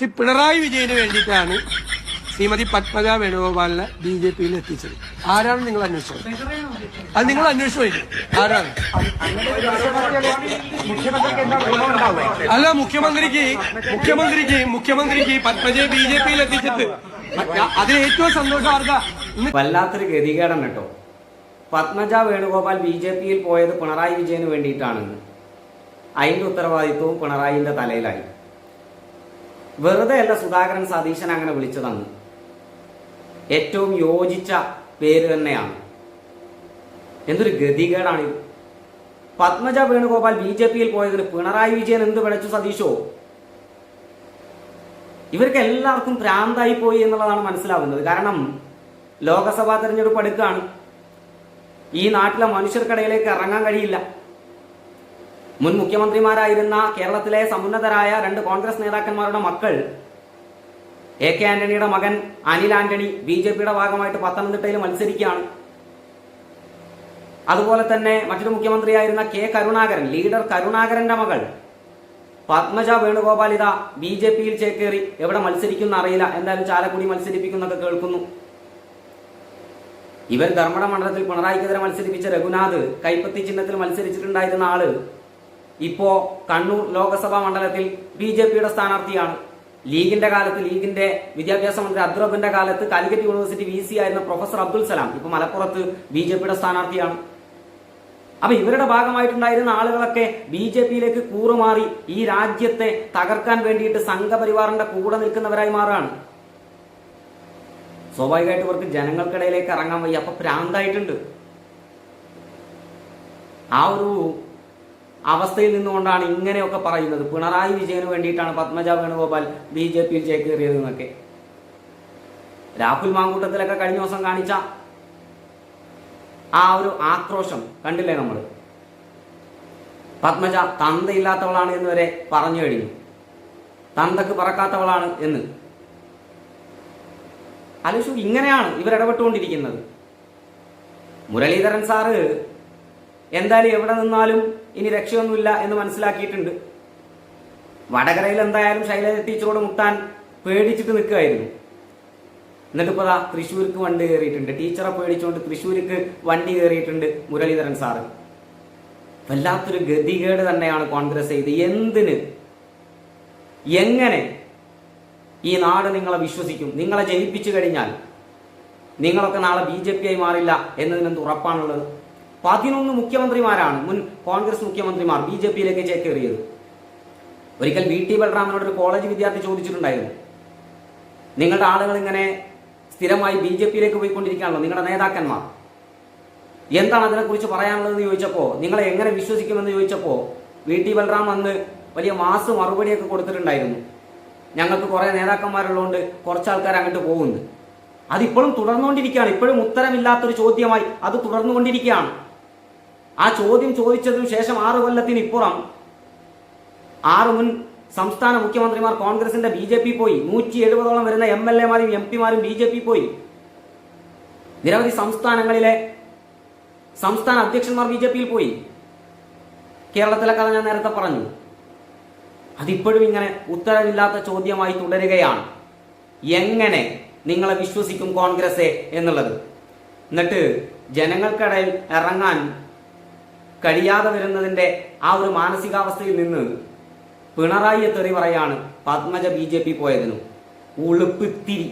ശ്രീ പിണറായി വിജയന് വേണ്ടിയിട്ടാണ് ശ്രീമതി പത്മജ വേണുഗോപാലിനെ ബി ജെ പിയിൽ എത്തിച്ചത്. ആരാണ് നിങ്ങൾ അന്വേഷിച്ചത്? അത് നിങ്ങൾ അന്വേഷിച്ചു ആരാണ്? അല്ല മുഖ്യമന്ത്രിക്ക് മുഖ്യമന്ത്രിക്ക് മുഖ്യമന്ത്രിക്ക് പത്മജയെ ബി ജെ പിയിൽ എത്തിച്ചിട്ട് അതിൽ ഏറ്റവും സന്തോഷം വല്ലാത്തൊരു ഗതികേടാണ് കേട്ടോ. പത്മജ വേണുഗോപാൽ ബി ജെ പിയിൽ പോയത് പിണറായി വിജയന് വേണ്ടിയിട്ടാണെന്ന് അതിന്റെ ഉത്തരവാദിത്വവും പിണറായിന്റെ തലയിലായി. വെറുതെ അല്ല സുധാകരൻ സതീശൻ അങ്ങനെ വിളിച്ചതാണ് ഏറ്റവും യോജിച്ച പേര് തന്നെയാണ്. എന്തൊരു ഗതികേടാണ് പത്മജ വേണുഗോപാൽ ബി ജെ പിയിൽ പോയതിന് പിണറായി വിജയൻ എന്ത് വിളിച്ചു സതീശോ? ഇവർക്ക് എല്ലാവർക്കും ഭ്രാന്തായി പോയി എന്നുള്ളതാണ് മനസ്സിലാവുന്നത്. കാരണം ലോകസഭാ തെരഞ്ഞെടുപ്പ് അടുക്കാണ്. ഈ നാട്ടിലെ മനുഷ്യർക്കിടയിലേക്ക് ഇറങ്ങാൻ കഴിയില്ല. മുൻ മുഖ്യമന്ത്രിമാരായിരുന്ന കേരളത്തിലെ സമുന്നതരായ രണ്ട് കോൺഗ്രസ് നേതാക്കന്മാരുടെ മക്കൾ എ കെ ആന്റണിയുടെ മകൻ അനിൽ ആന്റണി ബി ജെ പിയുടെ ഭാഗമായിട്ട് പത്തനംതിട്ടയിൽ മത്സരിക്കുകയാണ്. അതുപോലെ തന്നെ മറ്റൊരു മുഖ്യമന്ത്രിയായിരുന്ന കെ കരുണാകരൻ ലീഡർ കരുണാകരന്റെ മകൾ പത്മജ വേണുഗോപാൽ ഇതാ ബി ജെ പിയിൽ ചേക്കേറി. എവിടെ മത്സരിക്കുന്ന അറിയില്ല. എന്തായാലും ചാലക്കുടി മത്സരിപ്പിക്കുന്നൊക്കെ കേൾക്കുന്നു. ഇവർ ധർമ്മട മണ്ഡലത്തിൽ പിണറായിക്കെതിരെ മത്സരിപ്പിച്ച രഘുനാഥ് കൈപ്പത്തി ചിഹ്നത്തിൽ മത്സരിച്ചിട്ടുണ്ടായിരുന്ന ആൾ ഇപ്പോ കണ്ണൂർ ലോകസഭാ മണ്ഡലത്തിൽ ബി ജെ പിയുടെ സ്ഥാനാർത്ഥിയാണ്. ലീഗിന്റെ കാലത്ത് ലീഗിന്റെ വിദ്യാഭ്യാസ മന്ത്രി അദ്രബിന്റെ കാലത്ത് കാലിക്കറ്റ് യൂണിവേഴ്സിറ്റി വി സി ആയിരുന്ന പ്രൊഫസർ അബ്ദുൽ സലാം ഇപ്പൊ മലപ്പുറത്ത് ബി ജെ പിയുടെ സ്ഥാനാർത്ഥിയാണ്. അപ്പൊ ഇവരുടെ ഭാഗമായിട്ടുണ്ടായിരുന്ന ആളുകളൊക്കെ ബി ജെ പിയിലേക്ക് കൂറുമാറി ഈ രാജ്യത്തെ തകർക്കാൻ വേണ്ടിയിട്ട് സംഘപരിവാറിന്റെ കൂടെ നിൽക്കുന്നവരായി മാറുകയാണ്. സ്വാഭാവികമായിട്ട് ഇവർക്ക് ജനങ്ങൾക്കിടയിലേക്ക് ഇറങ്ങാൻ വയ്യ. അപ്പൊ ഭ്രാന്തായിട്ടുണ്ട് ആ ഒരു അവസ്ഥയിൽ നിന്നുകൊണ്ടാണ് ഇങ്ങനെയൊക്കെ പറയുന്നത്. പിണറായി വിജയന് വേണ്ടിയിട്ടാണ് പത്മജ വേണുഗോപാൽ ബി ജെ പിയിൽ ചേക്കേറിയത് എന്നൊക്കെ. രാഹുൽ മാങ്കൂട്ടത്തിലൊക്കെ കഴിഞ്ഞ ദിവസം കാണിച്ച ആ ഒരു ആക്രോശം കണ്ടില്ലേ നമ്മൾ പത്മജ തന്തയില്ലാത്തവളാണ് എന്ന് വരെ പറഞ്ഞു കഴിഞ്ഞു. തന്തക്ക് പറക്കാത്തവളാണ് എന്ന്. അലുഷു ഇങ്ങനെയാണ് ഇവർ ഇടപെട്ടുകൊണ്ടിരിക്കുന്നത്. മുരളീധരൻ സാറ് എന്തായാലും എവിടെ നിന്നാലും ഇനി രക്ഷയൊന്നുമില്ല എന്ന് മനസ്സിലാക്കിയിട്ടുണ്ട്. വടകരയിൽ എന്തായാലും ശൈലജ ടീച്ചറോട് മുട്ടാൻ പേടിച്ചിട്ട് നിൽക്കുകയായിരുന്നു. എന്നിട്ട് ഇപ്പോൾ തൃശ്ശൂർക്ക് വണ്ടി കയറിയിട്ടുണ്ട്. ടീച്ചറെ പേടിച്ചുകൊണ്ട് തൃശ്ശൂർക്ക് വണ്ടി കയറിയിട്ടുണ്ട് മുരളീധരൻ സാറ്. വല്ലാത്തൊരു ഗതികേട് തന്നെയാണ് കോൺഗ്രസ് ചെയ്ത്. എന്തിന്? എങ്ങനെ ഈ നാട് നിങ്ങളെ വിശ്വസിക്കും? നിങ്ങളെ ജയിപ്പിച്ചു കഴിഞ്ഞാൽ നിങ്ങളൊക്കെ നാളെ ബി ജെ പി ആയി മാറില്ല എന്നതിനെന്ത് ഉറപ്പാണുള്ളത്? പതിനൊന്ന് മുഖ്യമന്ത്രിമാരാണ് മുൻ കോൺഗ്രസ് മുഖ്യമന്ത്രിമാർ ബി ജെ പിയിലേക്ക് ചേക്കേറിയത്. ഒരിക്കൽ വി ടി ബൽറാമിനോട് ഒരു കോളേജ് വിദ്യാർത്ഥി ചോദിച്ചിട്ടുണ്ടായിരുന്നു നിങ്ങളുടെ ആളുകൾ ഇങ്ങനെ സ്ഥിരമായി ബി ജെ പിയിലേക്ക് പോയിക്കൊണ്ടിരിക്കുകയാണല്ലോ നിങ്ങളുടെ നേതാക്കന്മാർ. എന്താണ് അതിനെക്കുറിച്ച് പറയാനുള്ളതെന്ന് ചോദിച്ചപ്പോൾ നിങ്ങളെ എങ്ങനെ വിശ്വസിക്കുമെന്ന് ചോദിച്ചപ്പോൾ വി ടി ബലറാം അന്ന് വലിയ മാസ് മറുപടിയൊക്കെ കൊടുത്തിട്ടുണ്ടായിരുന്നു. ഞങ്ങൾക്ക് കുറേ നേതാക്കന്മാരുള്ളതുകൊണ്ട് കുറച്ച് ആൾക്കാർ അങ്ങോട്ട് പോകുന്നു. അതിപ്പോഴും തുടർന്നുകൊണ്ടിരിക്കുകയാണ് ഇപ്പോഴും ഉത്തരമില്ലാത്തൊരു ചോദ്യമായി അത് തുടർന്നുകൊണ്ടിരിക്കുകയാണ്. ആ ചോദ്യം ചോദിച്ചതിനു ശേഷം ആറ് കൊല്ലത്തിനിപ്പുറം ആറ് മുൻ സംസ്ഥാന മുഖ്യമന്ത്രിമാർ കോൺഗ്രസിന്റെ ബി ജെ പി പോയി. നൂറ്റി എഴുപതോളം വരുന്ന എം എൽ എമാരും എം പിമാരും ബി ജെ പി പോയി. നിരവധി സംസ്ഥാനങ്ങളിലെ സംസ്ഥാന അധ്യക്ഷന്മാർ ബി ജെ പിയിൽ പോയി. കേരളത്തിലെ കഥ ഞാൻ നേരത്തെ പറഞ്ഞു. അതിപ്പോഴും ഇങ്ങനെ ഉത്തരവില്ലാത്ത ചോദ്യമായി തുടരുകയാണ്. എങ്ങനെ നിങ്ങളെ വിശ്വസിക്കും കോൺഗ്രസ് എന്നുള്ളത്. എന്നിട്ട് ജനങ്ങൾക്കിടയിൽ ഇറങ്ങാൻ കഴിയാതെ വരുന്നതിന്റെ ആ ഒരു മാനസികാവസ്ഥയിൽ നിന്ന് പിണറായി തെറി പറയാണ് പത്മജ ബി ജെ പി പോയതിനും. ഉളുപ്പിത്തിരി